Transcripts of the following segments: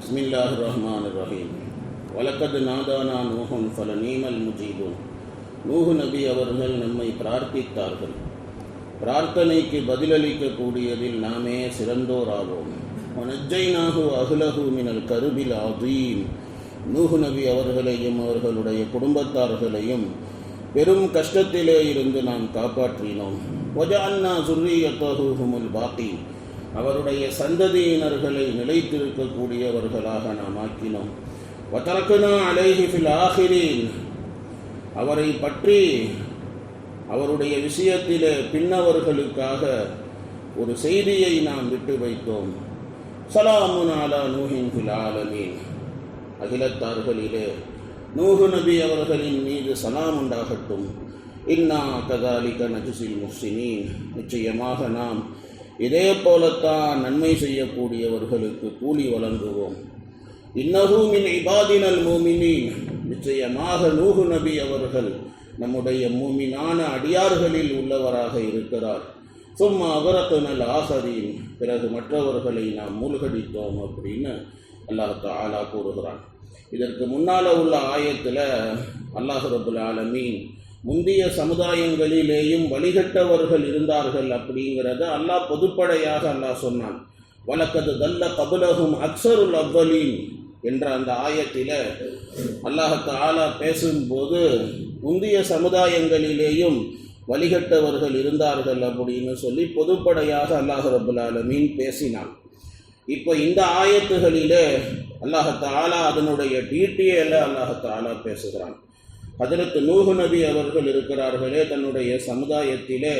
بسم الله الرحمن الرحيم வலக்கது நாதானா நூஹுன் ஃபல நீமல் முஜீபுன் நூஹு நபி அவர்கள் நம்மை பிரார்த்தித்தார்கள் பிரார்த்தனைக்கு பதிலளிக்கக்கூடியதில் நாமே சிறந்தோராவோம் நஜ்ஜைனாகு அகுலகு மினல் கருபில் அதீம் நூஹு நபி அவர்களையும் அவர்களுடைய குடும்பத்தார்களையும் பெரும் கஷ்டத்திலே இருந்து நாம் காப்பாற்றினோம் வஜான்னா சுர்ரியத்தகுமுல் பாக்கி அவருடைய சந்ததியினர்களை நிலைத்திருக்கக்கூடியவர்களாக நாம் ஆக்கினோம். வத்தரக்குனா அலைஹி ஃபில் ஆஹிரீன் அவரை பற்றி அவருடைய விஷயத்திலே பின்னவர்களுக்காக ஒரு செய்தியை நாம் விட்டு வைத்தோம். சலாமுன் அலா நூஹின் ஃபில் ஆலமீன். அகிலத்தார்களிலே நூகு நபி அவர்களின் மீது சலாம் உண்டாகட்டும். இன்னா கதாலிக நஜுசில் முஸ்லிமீன் நிச்சயமாக நாம் இதே போலத்தான் நன்மை செய்யக்கூடியவர்களுக்கு கூலி வழங்குவோம். இன்னகூமின் இபாதினல் மூமினின். நிச்சயமாக நூகு நபி அவர்கள் நம்முடைய மூமினான அடியார்களில் உள்ளவராக இருக்கிறார். சும்மா அவரத்தனல் ஆசரின். பிறகு மற்றவர்களை நாம் மூழ்கடித்தோம் அப்படின்னு அல்லாஹ் தாலா கூறுகிறான். இதற்கு முன்னால் உள்ள ஆயத்தில் அல்லாஹ் ரபுல் ஆலமீன் முந்தைய சமுதாயங்களிலேயும் வழிகட்டவர்கள் இருந்தார்கள் அப்படிங்கிறத அல்லாஹ் பொதுப்படையாக அல்லாஹ் சொன்னான். வழக்கது தல்ல கபுலகும் அக்சருல் அவ்வலீன் என்ற அந்த ஆயத்தில் அல்லாஹத்து ஆலா பேசும்போது முந்தைய சமுதாயங்களிலேயும் வழிகட்டவர்கள் இருந்தார்கள் அப்படின்னு சொல்லி பொதுப்படையாக அல்லாஹ் ரபுல்லாலமீன் பேசினான். இப்போ இந்த ஆயத்துகளிலே அல்லாஹத்து ஆலா அதனுடைய டீட்டெயில அல்லாஹத்து ஆலா பேசுகிறான். ஹதரத் நூஹு நபி அவர்கள் இருக்கிறார்களே தன்னுடைய சமுதாயத்திலே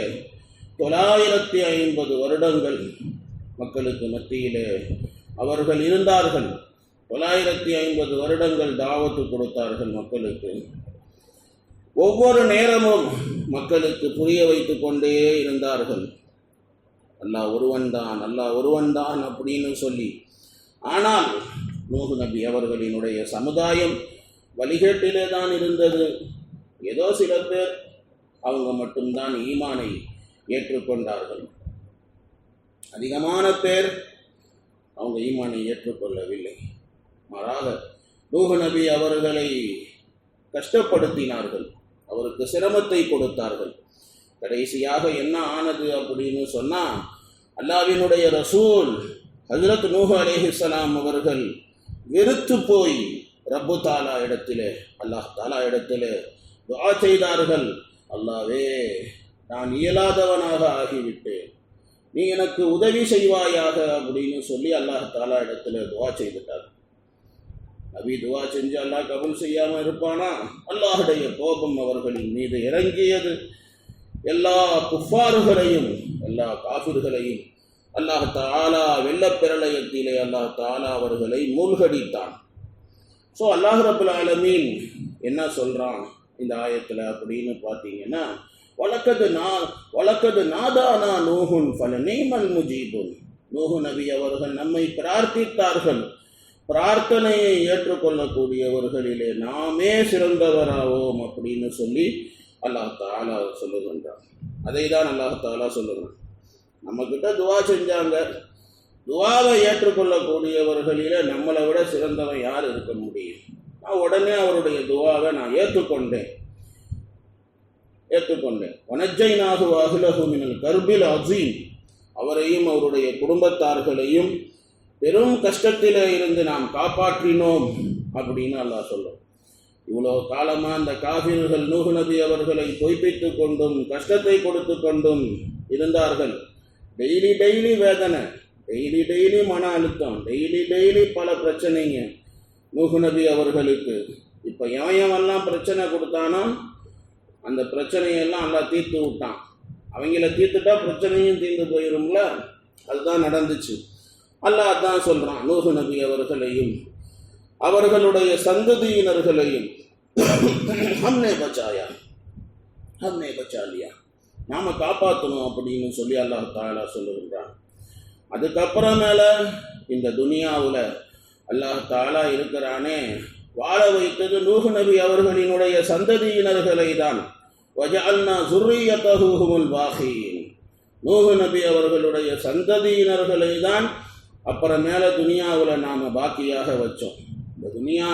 தொள்ளாயிரத்தி ஐம்பது வருடங்கள் மக்களுக்கு மத்தியிலே அவர்கள் இருந்தார்கள். தொள்ளாயிரத்தி ஐம்பது வருடங்கள் தாவத்து கொடுத்தார்கள் மக்களுக்கு. ஒவ்வொரு நேரமும் மக்களுக்கு புரிய வைத்து கொண்டே இருந்தார்கள். அல்லாஹ் ஒருவன்தான் அல்லாஹ் ஒருவன்தான் அப்படின்னு சொல்லி. ஆனால் நூஹு நபி அவர்களினுடைய சமுதாயம் வழிகேட்டிலே தான் இருந்தது. ஏதோ சில பேர் அவங்க மட்டும்தான் ஈமானை ஏற்றுக்கொண்டார்கள். அதிகமான பேர் அவங்க ஈமானை ஏற்றுக்கொள்ளவில்லை. மாறாக நூஹு நபி அவர்களை கஷ்டப்படுத்தினார்கள். அவருக்கு சிரமத்தை கொடுத்தார்கள். கடைசியாக என்ன ஆனது அப்படின்னு சொன்னால் அல்லாவினுடைய ரசூல் ஹசரத் நூஹ் அலேஹிஸ்லாம் அவர்கள் வெறுத்து போய் ரப்பு தாலா இடத்திலே அல்லாஹ் தாலா இடத்திலே துவா செய்தார்கள். அல்லாவே நான் இயலாதவனாக ஆகிவிட்டேன். நீ எனக்கு உதவி செய்வாயாக அப்படின்னு சொல்லி அல்லாஹ் தாலா இடத்துல துவா செய்துட்டார். நபி துவா செஞ்சு அல்லாஹ் கபுல் செய்யாமல் இருப்பானா? அல்லாஹுடைய கோபம் அவர்களின் மீது இறங்கியது. எல்லா குஃபாறுகளையும் எல்லா காஃபிர்களையும் அல்லாஹ் தாலா வெள்ளப்பிரளயத்திலே அல்லாஹ் தாலா அவர்களை மூழ்கடித்தான். ஸோ அல்லாஹ் ரபுல் ஆலமீன் என்ன சொல்கிறான் இந்த ஆயத்தில் அப்படின்னு பார்த்தீங்கன்னா வழக்கது நா வழக்கது நாதானா நோகுன் பல நீமல் முஜீபுன். நோகு நபி அவர்கள் நம்மை பிரார்த்தித்தார்கள். பிரார்த்தனையை ஏற்றுக்கொள்ளக்கூடியவர்களிலே நாமே சிறந்தவராவோம் அப்படின்னு சொல்லி அல்லாஹ் தாலா சொல்லுகின்றான். அதை தான் அல்லாஹ் தாலா சொல்லுகிறான். நம்மக்கிட்ட துவா செஞ்சாங்க. துவாவை ஏற்றுக்கொள்ளக்கூடியவர்களில் நம்மளை விட சிறந்தவன் யார் இருக்க முடியும்? நான் உடனே அவருடைய துவாவை நான் ஏற்றுக்கொண்டேன். ஏற்றுக்கொண்டேன். வனஜை நாகு அகிலகுமின் கர்பில் அசீம் அவரையும் அவருடைய குடும்பத்தார்களையும் பெரும் கஷ்டத்தில் இருந்து நாம் காப்பாற்றினோம் அப்படின்னு அல்லாஹ் சொல்லும். இவ்வளோ காலமாக அந்த காபிர்கள் நூகு நபி அவர்களை பொய்ப்பித்து கொண்டும் கஷ்டத்தை கொடுத்து கொண்டும் இருந்தார்கள். டெய்லி டெய்லி வேதனை. டெய்லி டெய்லி மன அழுத்தம் டெய்லி டெய்லி பல பிரச்சனைங்க. நூகு நபி அவர்களுக்கு. இப்போ எவன் பிரச்சனை கொடுத்தானோ அந்த பிரச்சனையெல்லாம் நல்லா தீர்த்து விட்டான். அவங்கள தீர்த்துட்டா பிரச்சனையும் தீர்ந்து போயிரும்ல? அதுதான் நடந்துச்சு. அல்லாஹ் தான் சொல்கிறான் நூகு நபி அவர்களையும் அவர்களுடைய சந்ததியினர்களையும். ஹம்னே பச்சாயா ஹம்னே பச்சாலியா. நாம் காப்பாற்றணும் அப்படின்னு சொல்லி அல்லாஹ் தாலா சொல்லுகின்றான். அதுக்கப்புறமேல இந்த துனியாவில் அல்லாஹ் தாலா இருக்கிறானே வாழ வைத்தது நூஹு நபி அவர்களினுடைய சந்ததியினர்களை தான் வஜஅல்னா சுர்ரியத்தகுமுல் பாகியின் நூஹு நபி அவர்களுடைய சந்ததியினர்களை தான் அப்புறமேல துனியாவில் நாம் பாக்கியாக வச்சோம். இந்த துனியா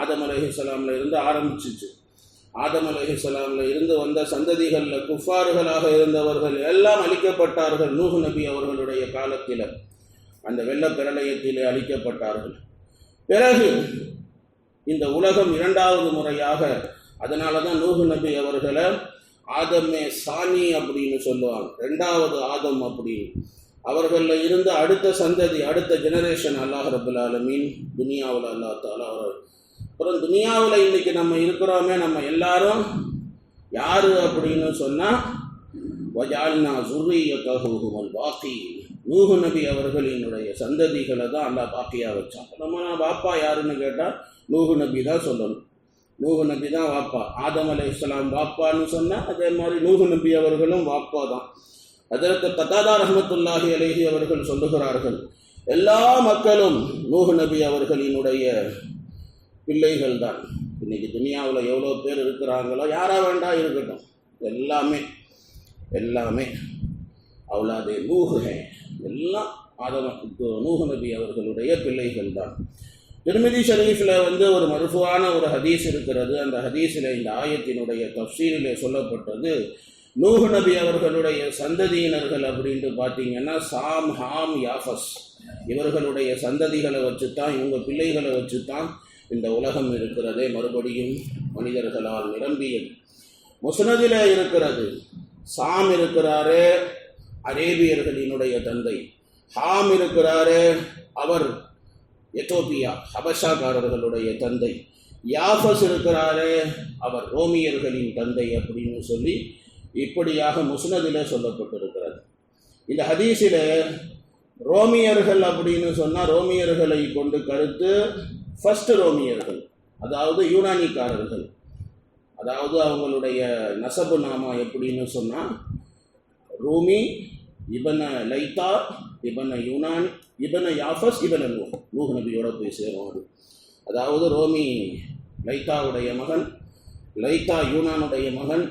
ஆதம் அலைஹிஸ்ஸலாம்ல இருந்து ஆரம்பிச்சிச்சு. ஆதம் அலைஹிஸ்ஸலாம்ல இருந்து வந்த சந்ததிகளில் குஃபார்களாக இருந்தவர்கள் எல்லாம் அழிக்கப்பட்டார்கள். நூஹ் நபி அவர்களுடைய காலத்தில் அந்த வெள்ளப் பிரளயத்திலே அழிக்கப்பட்டார்கள். பிறகு இந்த உலகம் இரண்டாவது முறையாக அதனால தான் நூஹு நபி அவர்களை ஆதமே சாணி அப்படின்னு சொல்லுவாங்க. ரெண்டாவது ஆதம் அப்படின்னு அவர்களில் இருந்து அடுத்த சந்ததி அடுத்த ஜெனரேஷன் அல்லாஹ் ரபுல் ஆலமீன் துனியாவில் அல்லா தாலா அவர் அப்புறம் துனியாவில் இன்னைக்கு நம்ம இருக்கிறோமே நம்ம எல்லாரும் யாரு அப்படின்னு சொன்னால் வஜால்னா சுர்ரியத்தகுமல் பாக்கி நூஹு நபி அவர்களினுடைய சந்ததிகளை தான் அல்லா பாக்கியாக வச்சான். நம்ம பாப்பா யாருன்னு கேட்டால் நூஹு நபி தான் சொல்லணும். நூஹு நபி தான் வாப்பா. ஆதம் அலை இஸ்லாம் வாப்பான்னு சொன்னால் அதே மாதிரி நூஹு நபி அவர்களும் வாப்பா தான். அதற்கு கத்தாதா ரஹமத்துல்லாஹி அலேஹி அவர்கள் சொல்லுகிறார்கள் எல்லா மக்களும் நூஹு நபி அவர்களினுடைய பிள்ளைகள் தான் இன்னைக்கு துனியாவில் எவ்வளோ பேர் இருக்கிறாங்களோ யாராக வேண்டா இருக்கட்டும். எல்லாமே எல்லாமே அவ்வளோதே நூகுகை எல்லாம் ஆதம நூஹு நபி அவர்களுடைய பிள்ளைகள் தான் திருமதி ஷரீஃபில் வந்து ஒரு மருத்துவான ஒரு ஹதீஸ் இருக்கிறது. அந்த ஹதீஸில் இந்த ஆயத்தினுடைய தப்சீரிலே சொல்லப்பட்டது நூஹு நபி அவர்களுடைய சந்ததியினர்கள் அப்படின்ட்டு பார்த்தீங்கன்னா சாம் ஹாம் யாஃபஸ். இவர்களுடைய சந்ததிகளை வச்சு தான் இவங்க பிள்ளைகளை வச்சு தான் இந்த உலகம் இருக்கிறதே மறுபடியும் மனிதர்களால் நிரம்பியது. முசனதில் இருக்கிறது. சாம் இருக்கிறாரே அரேபியர்களினுடைய தந்தை. ஹாம் இருக்கிறாரே அவர் எத்தோப்பியா ஹபஷாக்காரர்களுடைய தந்தை. யாஃபஸ் இருக்கிறாரே அவர் ரோமியர்களின் தந்தை அப்படின்னு சொல்லி இப்படியாக முஸ்னதில் சொல்லப்பட்டிருக்கிறது. இந்த ஹதீஸில் ரோமியர்கள் அப்படின்னு சொன்னால் ரோமியர்களை கொண்டு கருத்து ஃபர்ஸ்ட் ரோமியர்கள் அதாவது யூனானிக்காரர்கள். அதாவது அவங்களுடைய நசபு நாமா எப்படின்னு சொன்னால் ரூமி இபன லைத்தா இபன யூனான் இபன யாஃபஸ் இபன நூ நூஹ் நபியோட போய் சேரும் அது. அதாவது ரோமி லைத்தாவுடைய மகன் லைத்தா யூனானுடைய மகன்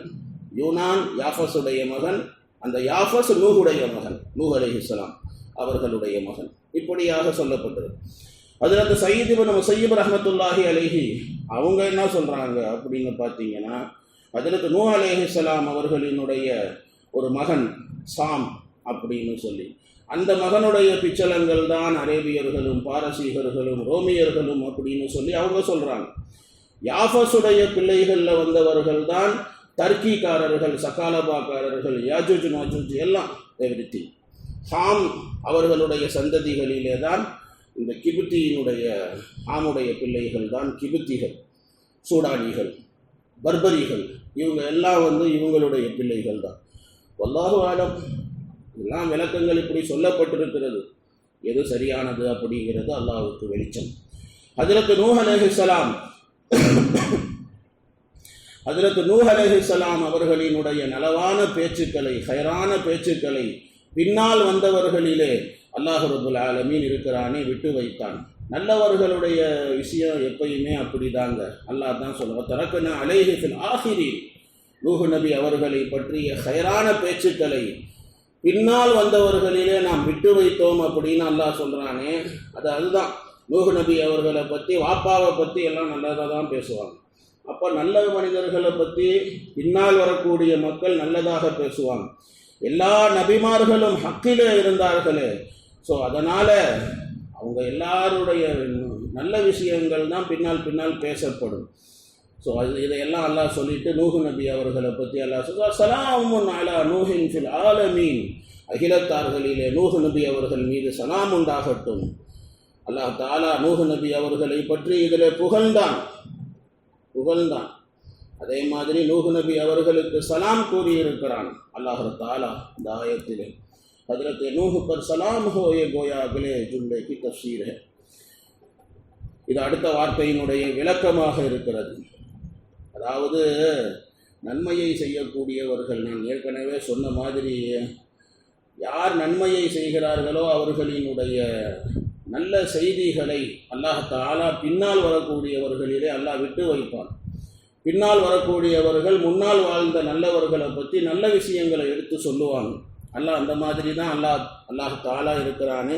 யூனான் யாஃபஸுடைய மகன் அந்த யாஃபஸ் நூஹுடைய மகன் நூஹ் இஸ்லாம் அவர்களுடைய மகன். இப்படியாக சொல்லப்பட்டது. அதில் அந்த சயீத் நம்ம சையீப் ரஹமத்துல்லாஹி அலேஹி அவங்க என்ன சொல்கிறாங்க அப்படின்னு பார்த்தீங்கன்னா அதில் நூ அலைஹிஸ்ஸலாம் அவர்களினுடைய ஒரு மகன் சாம் அப்படின்னு சொல்லி. அந்த மகனுடைய பிச்சலங்கள் தான் அரேபியர்களும் பாரசீகர்களும் ரோமியர்களும் அப்படின்னு சொல்லி அவங்க சொல்கிறாங்க யாஃபஸுடைய பிள்ளைகளில் வந்தவர்கள் தான் டர்க்கிக்காரர்கள் சகாலபாக்காரர்கள் யாஜூஜ் மாஜூஜ் எல்லாம் எவ்ரித்தி ஹாம் அவர்களுடைய சந்ததிகளிலே தான் இந்த கிபுத்தியினுடைய ஆணுடைய பிள்ளைகள் தான் கிபுத்திகள் சூடானிகள் பர்பரிகள். இவங்க எல்லாம் வந்து இவங்களுடைய பிள்ளைகள் தான். வல்லாஹு ஆலம். எல்லாம் விளக்கங்கள் இப்படி சொல்லப்பட்டிருக்கிறது. எது சரியானது அப்படிங்கிறது அல்லாவுக்கு வெளிச்சம். அதிலத்து நூஹ் அலைஹிஸ்ஸலாம் அதிலத்து நூஹ் அலைஹிஸ்ஸலாம் அவர்களினுடைய நலவான பேச்சுக்களை ஹயரான பேச்சுக்களை பின்னால் வந்தவர்களிலே அல்லாஹ் ரபுல் ஆலமீன் இருக்கிறானே விட்டு வைத்தான். நல்லவர்களுடைய விஷயம் எப்பயுமே அப்படிதாங்க. அல்லாஹ் தான் சொல்லுவோம் தரக்கன அலைஹிஃபில் ஆசிரி நூஹு நபி அவர்களை பற்றிய ஹைரான பேச்சுக்களை. பின்னால் வந்தவர்களிலே நாம் விட்டு வைத்தோம் அப்படின்னு அல்லாஹ் சொல்கிறானே அது அதுதான். நூஹு நபி அவர்களை பற்றி வாப்பாவை பற்றி எல்லாம் நல்லதாக தான் பேசுவாங்க. அப்போ நல்ல மனிதர்களை பற்றி பின்னால் வரக்கூடிய மக்கள் நல்லதாக பேசுவாங்க. எல்லா நபிமார்களும் ஹக்கிலே இருந்தார்களே. ஸோ அதனால் அவங்க எல்லாருடைய நல்ல விஷயங்கள் தான் பின்னால் பின்னால் பேசப்படும். ஸோ அது இதையெல்லாம் அல்லாஹ் சொல்லிட்டு நூஹு நபி அவர்களை பற்றி அல்லாஹ் சொல்லுவா சலாமுன் அலா நூஹின் ஃபில் ஆலமீன். அகிலத்தார்களிலே நூஹு நபி அவர்கள் மீது சலாம் உண்டாகட்டும். அல்லாஹ் தாலா நூஹு நபி அவர்களை பற்றி இதில் புகழ்ந்தான். புகழ்ந்தான். அதே மாதிரி நூஹு நபி அவர்களுக்கு சலாம் கூறியிருக்கிறான். அல்லாஹ் தாலா இந்த ஆயத்திலே. हजरत नूह पर सलाम हो ये गोया अगले जुमले की तफसीर है இது அடுத்த வார்த்தையினுடைய விளக்கமாக இருக்கிறது அதாவது நன்மையை செய்யக்கூடியவர்கள் நான் ஏற்கனவே சொன்ன மாதிரி யார் நன்மையை செய்கிறார்களோ அவர்களினுடைய நல்ல செய்திகளை அல்லாஹ் தாலா பின்னால் வரக்கூடியவர்களிலே அல்லாஹ் விட்டு வைப்பான் பின்னால் வரக்கூடியவர்கள் முன்னால் வாழ்ந்த நல்லவர்களை பற்றி நல்ல விஷயங்களை எடுத்து சொல்லுவாங்க அல்லாஹ் அந்த மாதிரி தான் அல்லாஹ் அல்லாஹ் தாலா இருக்கிறானே.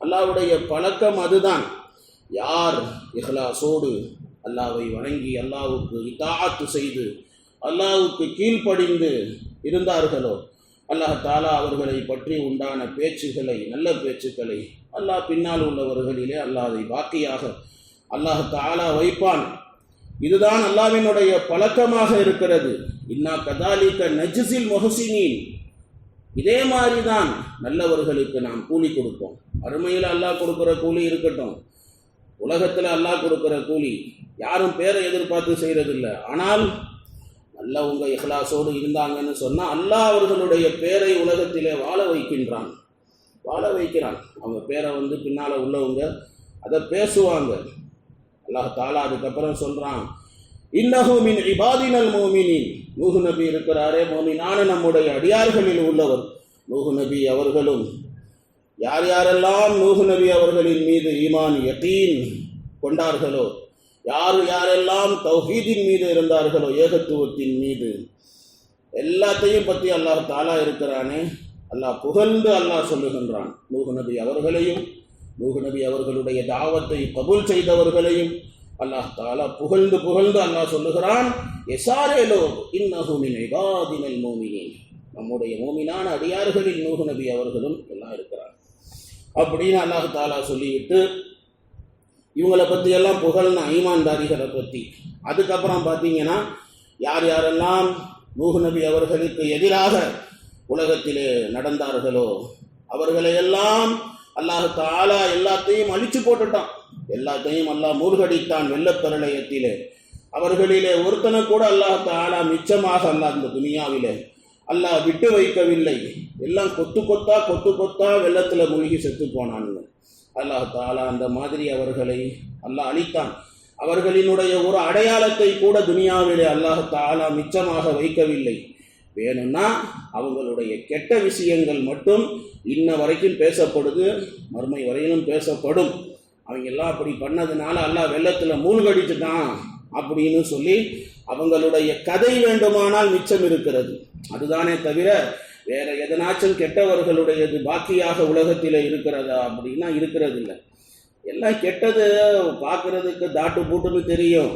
அல்லாஹ்வுடைய பழக்கம் அதுதான். யார் இஹ்லாசோடு அல்லாவை வணங்கி அல்லாவுக்கு இதாத்து செய்து அல்லாவுக்கு கீழ்ப்படிந்து இருந்தார்களோ அல்லாஹ் தாலா அவர்களை பற்றி உண்டான பேச்சுகளை நல்ல பேச்சுக்களை அல்லாஹ் பின்னால் உள்ளவர்களிலே அல்லாஹ் அதை பாக்கியாக அல்லாஹ் தாலா வைப்பான். இதுதான் அல்லாவினுடைய பழக்கமாக இருக்கிறது. இன்னா கதாலிக்க நஜிசில் மொஹசினின் இதே மாதிரி தான் நல்லவர்களுக்கு நாம் கூலி கொடுப்போம். அருமையில் அல்லாஹ் கொடுக்குற கூலி இருக்கட்டும். உலகத்தில் அல்லாஹ் கொடுக்குற கூலி. யாரும் பேரை எதிர்பார்த்து செய்கிறதில்ல ஆனால் நல்லா உங்கள் இஹ்லாசோடு இருந்தாங்கன்னு சொன்னால் அல்லாஹ் அவர்களுடைய பேரை உலகத்திலே வாழ வைக்கின்றான். வாழ வைக்கிறான். அவங்க பேரை வந்து பின்னால் உள்ளவங்க அதை பேசுவாங்க. அல்லாஹ் தாலா அதுக்கப்புறம் சொல்கிறான் இன்னஹு மின் இபாதினல் மோமினின். நூகு நபி இருக்கிறாரே மோமினான நம்முடைய அடியார்களில் உள்ளவர். நூகு நபி அவர்களும் யார் யாரெல்லாம் நூகு நபி அவர்களின் மீது ஈமான் யத்தீன் கொண்டார்களோ யார் யாரெல்லாம் தௌஹீதின் மீது இருந்தார்களோ ஏகத்துவத்தின் மீது எல்லாத்தையும் பற்றி அல்லாஹ் தாலா இருக்கிறானே. அல்லாஹ் புகழ்ந்து அல்லாஹ் சொல்லுகின்றான். நூகு நபி அவர்களையும் நூகு நபி அவர்களுடைய தாவத்தை கபூல் செய்தவர்களையும் அல்லாஹ் தாலா புகழ்ந்து புகழ்ந்து அல்லாஹ் சொல்லுகிறான் எசாரேலோ இன்னஹு இபாதினல் மோமினின். நம்முடைய மோமினான அடியார்களில் நூகு நபி அவர்களும் எல்லாம் இருக்கிறார் அப்படின்னு அல்லாஹ் தாலா சொல்லிவிட்டு இவங்களை பற்றி எல்லாம் புகழ்ன ஐமான்தாரிகளை பற்றி அதுக்கப்புறம் பார்த்தீங்கன்னா யார் யாரெல்லாம் நூகு நபி அவர்களுக்கு எதிராக உலகத்திலே நடந்தார்களோ அவர்களை எல்லாம் அல்லாஹ் தாலா எல்லாத்தையும் அழிச்சு போட்டுட்டான். எல்லாத்தையும் அல்லாஹ் மூழ்கடித்தான் வெள்ளப்பிரளயத்திலே அவர்களிலே ஒருத்தனை கூட அல்லாஹ் தாலா மிச்சமாக அல்லாஹ் இந்த துனியாவிலே அல்லாஹ் விட்டு வைக்கவில்லை. எல்லாம் கொத்து கொத்தா கொத்து கொத்தா வெள்ளத்தில் மூழ்கி செத்து போனானுங்க. அல்லாஹ் தாலா அந்த மாதிரி அவர்களை அல்லாஹ் அழித்தான். அவர்களினுடைய ஒரு அடையாளத்தை கூட துனியாவிலே அல்லாஹ் தாலா மிச்சமாக வைக்கவில்லை. வேணும்னா அவங்களுடைய கெட்ட விஷயங்கள் மட்டும் இன்ன வரைக்கும் பேசப்படுது மறுமை வரையிலும் பேசப்படும். அவங்க எல்லாம் அப்படி பண்ணதுனால எல்லாம் வெள்ளத்தில் மூழ்கடிச்சுட்டான் அப்படின்னு சொல்லி அவங்களுடைய கதை வேண்டுமானால் மிச்சம் இருக்கிறது. அதுதானே தவிர வேற எதனாச்சும் கெட்டவர்களுடையது பாக்கியாக உலகத்தில் இருக்கிறதா அப்படின்னா இருக்கிறது இல்லை எல்லாம் கெட்டது பார்க்கறதுக்கு தாட்டு பூட்டுன்னு தெரியும்.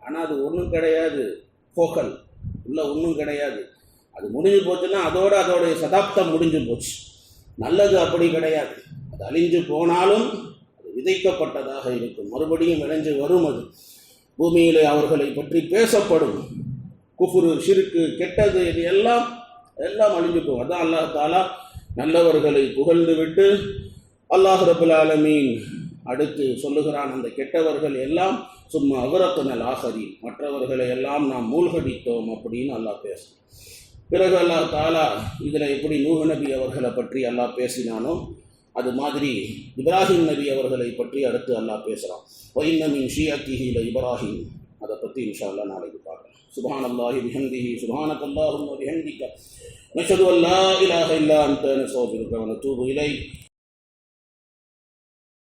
ஆனால் அது ஒன்றும் கிடையாது. போக்கல் உள்ள ஒன்றும் கிடையாது. அது முடிஞ்சு போச்சுன்னா அதோட அதோடைய சதாப்தம் முடிஞ்சு போச்சு. நல்லது அப்படி கிடையாது. அது அழிஞ்சு போனாலும் விதைக்கப்பட்டதாக இருக்கும். மறுபடியும் இணைஞ்சு வரும் அது. பூமியிலே அவர்களை பற்றி பேசப்படும். குஃபுரு சிறுக்கு கெட்டது இது எல்லாம் எல்லாம் அழிஞ்சு போகும். அதான் அல்லாஹ் தாலா நல்லவர்களை புகழ்ந்து விட்டு அல்லாஹ் ரபுல் ஆலமீன் அடுத்து சொல்லுகிறான் அந்த கெட்டவர்கள் எல்லாம் சும்மா அவரத்தனல் ஆசரி மற்றவர்களை எல்லாம் நாம் மூழ்கடித்தோம் அப்படின்னு அல்லாஹ் பேசும் பிறகு அல்லாஹ் தாலா இதில் எப்படி நூஹ் நபி அவர்களை பற்றி அல்லாஹ் பேசினானோ அது மாதிரி இப்ராஹிம் நபி அவர்களை பற்றி அடுத்து அல்லாஹ் பேசுகிறான் வைன்னமின் ஷியத்திஹில இப்ராஹிம். அதை பற்றி இன்ஷா அல்லா நாளைக்கு பார்க்கலாம். சுபான் அல்லாஹி விஹந்திஹி சுபானக் அல்லாஹும் விஹந்திக்க நஷது அல்லா இலாக இல்லா அந்த சோதருக்கவன தூபு இலை